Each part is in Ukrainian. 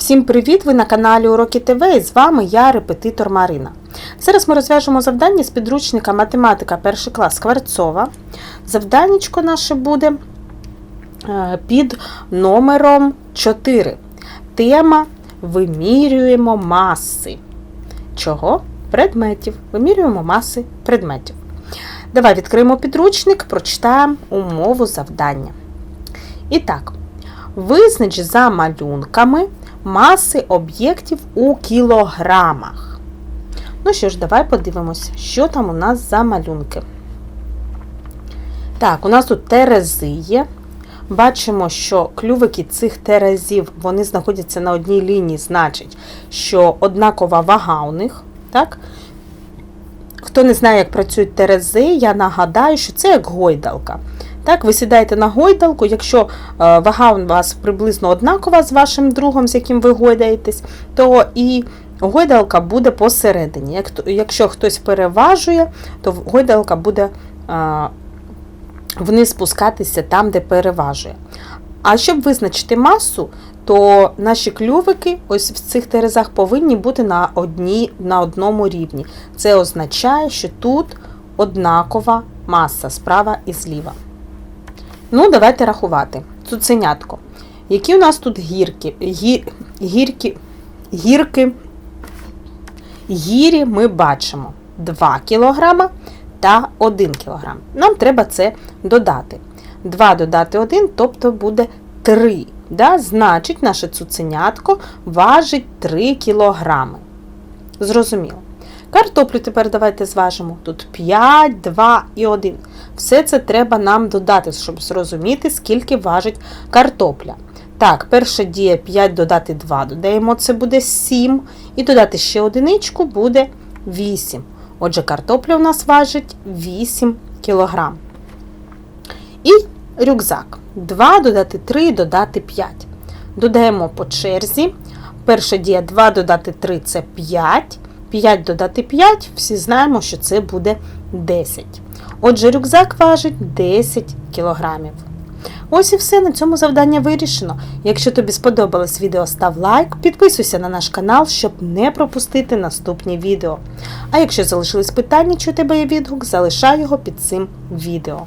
Всім привіт! Ви на каналі Уроки ТВ і з вами я, репетитор Марина. Зараз ми розв'яжемо завдання з підручника математика 1 клас Скворцова. Завданнячко наше буде е, під номером 4. Тема Вимірюємо маси. Чого? Предметів. Вимірюємо маси предметів. Давай відкриємо підручник, прочитаємо умову завдання. І так, визнач за малюнками маси об'єктів у кілограмах. Ну що ж, давай подивимося, що там у нас за малюнки. Так, у нас тут терези є. Бачимо, що клювики цих терезів вони знаходяться на одній лінії, значить, що однакова вага у них. Так? Хто не знає, як працюють терези, я нагадаю, що це як гойдалка. Так, ви сідаєте на гойдалку, якщо е, вага у вас приблизно однакова з вашим другом, з яким ви гойдаєтесь, то і гойдалка буде посередині. Як, якщо хтось переважує, то гойдалка буде е, вниз спускатися там, де переважує. А щоб визначити масу, то наші клювики ось в цих терезах повинні бути на, одній, на одному рівні. Це означає, що тут однакова маса справа і зліва. Ну, давайте рахувати. Цуценятко. Які у нас тут гірки? Гі, гірки, гірки, гірі ми бачимо 2 кг та 1 кг. Нам треба це додати. 2 додати 1, тобто буде 3. Да? Значить, наше цуценятко важить 3 кг. Зрозуміло. Картоплю тепер давайте зважимо. Тут 5, 2 і 1. Все це треба нам додати, щоб зрозуміти, скільки важить картопля. Так, перша дія 5 додати 2. Додаємо, це буде 7. І додати ще одиничку буде 8. Отже, картопля у нас важить 8 кг. І рюкзак. 2 додати 3 додати 5. Додаємо по черзі. Перша дія 2 додати 3 це 5. 5 додати 5, всі знаємо, що це буде 10. Отже, рюкзак важить 10 кілограмів. Ось і все на цьому завдання вирішено. Якщо тобі сподобалось відео, став лайк, підписуйся на наш канал, щоб не пропустити наступні відео. А якщо залишились питання, чи у тебе є відгук, залишай його під цим відео.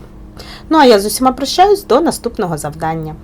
Ну а я з усіма прощаюсь до наступного завдання.